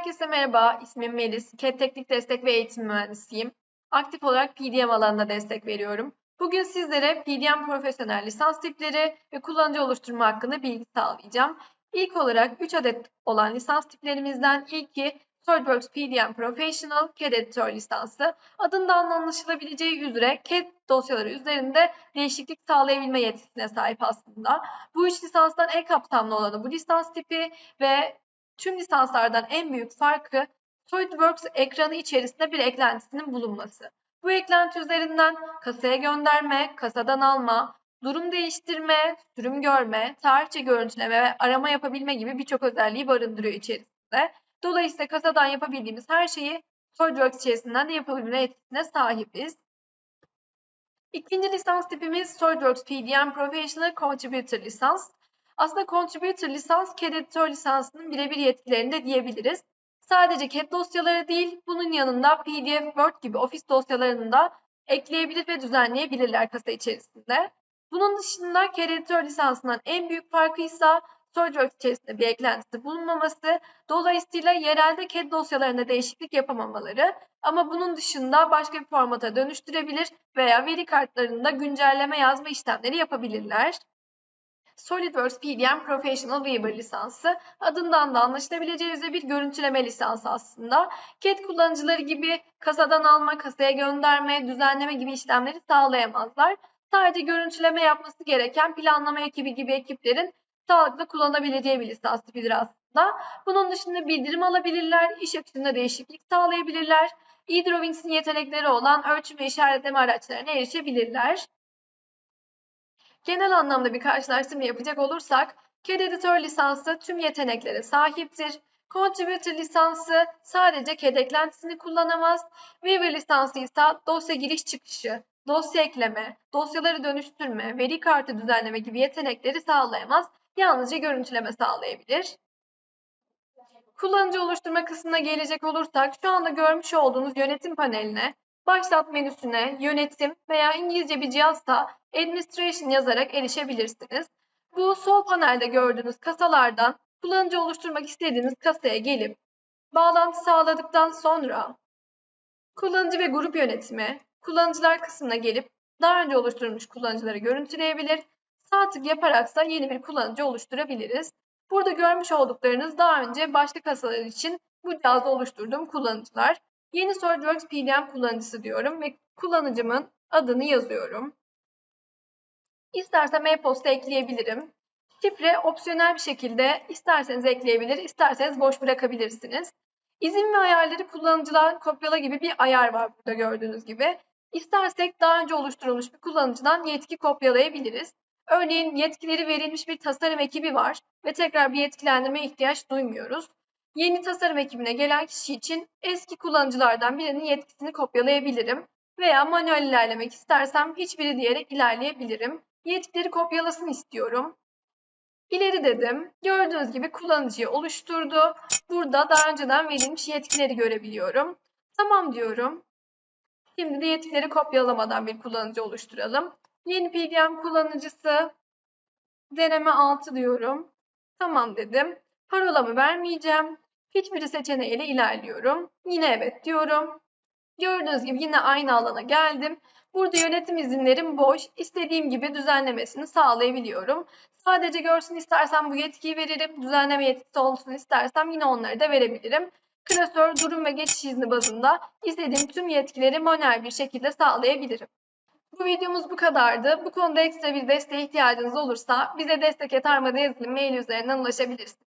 Herkese merhaba, ismim Melis. CAD Teknik Destek ve Eğitim Mühendisiyim. Aktif olarak PDM alanında destek veriyorum. Bugün sizlere PDM profesyonel lisans tipleri ve kullanıcı oluşturma hakkında bilgi sağlayacağım. İlk olarak 3 adet olan lisans tiplerimizden ilki SolidWorks PDM Professional CAD Editör lisansı. Adından anlaşılabileceği üzere CAD dosyaları üzerinde değişiklik sağlayabilme yetisine sahip aslında. Bu üç lisanstan en kapsamlı olanı bu lisans tipi ve tüm lisanslardan en büyük farkı SolidWorks ekranı içerisinde bir eklentisinin bulunması. Bu eklenti üzerinden kasaya gönderme, kasadan alma, durum değiştirme, sürüm görme, tarihçe görüntüleme ve arama yapabilme gibi birçok özelliği barındırıyor içerisinde. Dolayısıyla kasadan yapabildiğimiz her şeyi SolidWorks içerisinden de yapabilme yetisine sahibiz. İkinci lisans tipimiz SolidWorks PDM Professional Contributor lisans. Aslında Contributor lisans CAD editör lisansının birebir yetkilerini de diyebiliriz. Sadece CAD dosyaları değil, bunun yanında PDF, Word gibi ofis dosyalarını da ekleyebilir ve düzenleyebilirler kasa içerisinde. Bunun dışında CAD lisansından en büyük farkı ise SolidWorks içerisinde bir eklentisi bulunmaması, dolayısıyla yerelde CAD dosyalarında değişiklik yapamamaları ama bunun dışında başka bir formata dönüştürebilir veya veri kartlarında güncelleme yazma işlemleri yapabilirler. SolidWorks PDM Professional Weaver lisansı adından da anlaşılabileceği üzere bir görüntüleme lisansı aslında. CAD kullanıcıları gibi kasadan alma, kasaya gönderme, düzenleme gibi işlemleri sağlayamazlar. Sadece görüntüleme yapması gereken planlama ekibi gibi ekiplerin sağlıklı kullanabileceği bir lisans tipidir aslında. Bunun dışında bildirim alabilirler, iş akışında değişiklik sağlayabilirler. E-Drawings'in yetenekleri olan ölçüm ve işaretleme araçlarına erişebilirler. Genel anlamda bir karşılaştırma yapacak olursak, CAD Editor lisansı tüm yeteneklere sahiptir. Contributor lisansı sadece CAD eklentisini kullanamaz. Weaver lisansı ise dosya giriş çıkışı, dosya ekleme, dosyaları dönüştürme, veri kartı düzenleme gibi yetenekleri sağlayamaz. Yalnızca görüntüleme sağlayabilir. Kullanıcı oluşturma kısmına gelecek olursak şu anda görmüş olduğunuz yönetim paneline Başlat menüsüne yönetim veya İngilizce bir cihazsa administration yazarak erişebilirsiniz. Bu sol panelde gördüğünüz kasalardan kullanıcı oluşturmak istediğiniz kasaya gelip bağlantı sağladıktan sonra kullanıcı ve grup yönetimi, kullanıcılar kısmına gelip daha önce oluşturulmuş kullanıcıları görüntüleyebilir. Sağ tık yaparaksa yeni bir kullanıcı oluşturabiliriz. Burada görmüş olduklarınız daha önce başka kasalar için bu cihazda oluşturduğum kullanıcılar. Yeni SolidWorks PDM kullanıcısı diyorum ve kullanıcımın adını yazıyorum. İstersem e-posta ekleyebilirim. Şifre opsiyonel bir şekilde isterseniz ekleyebilir, isterseniz boş bırakabilirsiniz. İzin ve ayarları kullanıcıdan kopyala gibi bir ayar var burada gördüğünüz gibi. İstersek daha önce oluşturulmuş bir kullanıcıdan yetki kopyalayabiliriz. Örneğin yetkileri verilmiş bir tasarım ekibi var ve tekrar bir yetkilendirme ihtiyaç duymuyoruz. Yeni tasarım ekibine gelen kişi için eski kullanıcılardan birinin yetkisini kopyalayabilirim veya manuel ilerlemek istersem hiçbiri diyerek ilerleyebilirim. Yetkileri kopyalasın istiyorum. İleri dedim. Gördüğünüz gibi kullanıcıyı oluşturdu. Burada daha önceden verilmiş yetkileri görebiliyorum. Tamam diyorum. Şimdi de yetkileri kopyalamadan bir kullanıcı oluşturalım. Yeni PDM kullanıcısı deneme 6 diyorum. Tamam dedim. Parolamı vermeyeceğim. Hiçbiri seçeneğiyle ilerliyorum. Yine evet diyorum. Gördüğünüz gibi yine aynı alana geldim. Burada yönetim izinlerim boş. İstediğim gibi düzenlemesini sağlayabiliyorum. Sadece görsün istersem bu yetkiyi veririm. Düzenleme yetkisi olsun istersem yine onları da verebilirim. Klasör, durum ve geçiş izni bazında istediğim tüm yetkileri manuel bir şekilde sağlayabilirim. Bu videomuz bu kadardı. Bu konuda ekstra bir desteğe ihtiyacınız olursa bize destek etarmada yazılı mail üzerinden ulaşabilirsiniz.